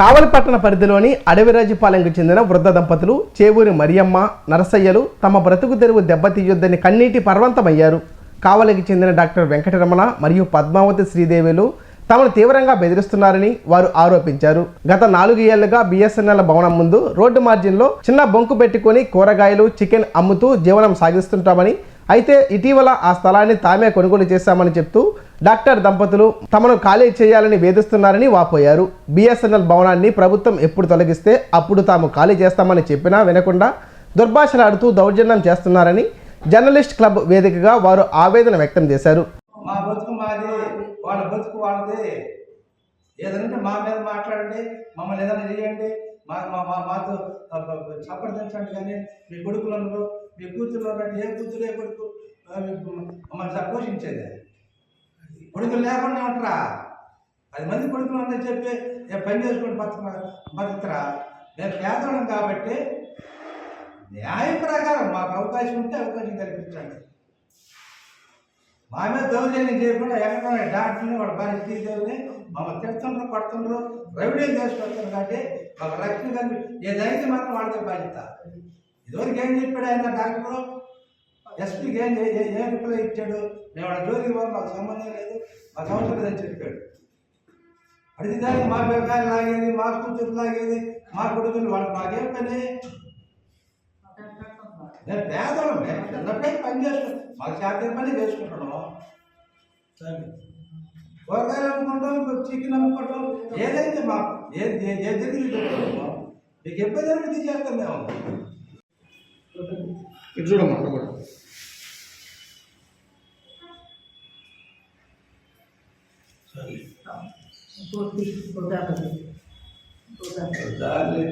కావలిపట్టణ పరిధిలోని అడవిరాజుపాలెంకు చెందిన వృద్ధ దంపతులు చేవూరి మరియమ్మ నరసయ్యలు తమ బ్రతుకు తెరువు దెబ్బతీయొద్దని కన్నీటి పర్వంతమయ్యారు. కావలికి చెందిన డాక్టర్ వెంకటరమణ మరియు పద్మావతి శ్రీదేవిలు తమను తీవ్రంగా బెదిరిస్తున్నారని వారు ఆరోపించారు. గత నాలుగు ఏళ్ళుగా బిఎస్ఎన్ఎల్ భవనం ముందు రోడ్డు మార్జిన్లో చిన్న బొంకు పెట్టుకొని కూరగాయలు చికెన్ అమ్ముతూ జీవనం సాగిస్తుంటామని అయితే ఇటీవల ఆ స్థలాన్ని తామే కొనుగోలు చేశామని చెప్తూ డాక్టర్ దంపతులు తమను ఖాళీ చేయాలని వేధిస్తున్నారని వాపోయారు. బిఎస్ఎన్ఎల్ భవనాన్ని ప్రభుత్వం ఎప్పుడు తొలగిస్తే అప్పుడు తాము ఖాళీ చేస్తామని చెప్పినా వినకుండా దుర్భాషలాడుతూ దౌర్జన్యం చేస్తున్నారని జర్నలిస్ట్ క్లబ్ వేదికగా వారు ఆవేదన వ్యక్తం చేశారు. మా బతుకు మాది వాళ్ళ బతుకు వాళ్ళది. ఏదంటే మా మీద మాట్లాడండి మమ్మల్ని ఏదైనా చేయండి. మా మాతో కానీ మీ కొడుకులను మీ కూతురు ఉన్నారు ఏ కూతురు ఏ కొడుకు ఆ, మమ్మల్ని పోషించేది కొడుకులు లేకుండా ఉంటారా పది మంది కొడుకులు ఉన్నాయని చెప్పి ఏ పని చేసుకుని బతుక బతుకుతారా? మేము పేదవాళ్ళం కాబట్టి న్యాయ ప్రకారం మాకు అవకాశం ఉంటే అవకాశం కల్పించండి. మా మీద దౌర్జన్యం చేయకుండా ఎక్కడ డాక్టర్ని వాడు భార్య శ్రీదేవిని మమ్మల్ని తిడుతుండ్రు పడుతుండ్రు రెవెన్యూ చేసుకుంటారు కాబట్టి మాకు రక్షణ కల్పి ఏదైతే మాత్రం వాళ్ళతో బాధ్యత. ఇదివరకు ఏం చెప్పాడు ఆయన డాక్టరు? ఎస్పీకి ఏం ఏ- ఏం రిప్లై ఇచ్చాడు? మేము వాళ్ళ జోలికి పోవాలి మాకు సంబంధం లేదు మాకు అవసరం లేదని చెప్పాడు. అడిగి దానికి మా వ్యవసాయం లాగేది మా కూతురు లాగేది మా కొడుకులు వాళ్ళు మాకేం పని? నేను పేదవాళ్ళం మేము చిన్నప్పుడే పని చేసుకుంటాం మాకు శాతం పని చేసుకుంటున్నాం. కూరగాయలు అమ్ముకుంటాం చికెన్ అమ్ముకుంటాం ఏదైతే మా ఏ ఏ- ఏ మీకు ఎప్పుడు జరిగింది చేస్తాం మేము. ఇటు చూడమ్మా అక్కడ కూడా. చాలే.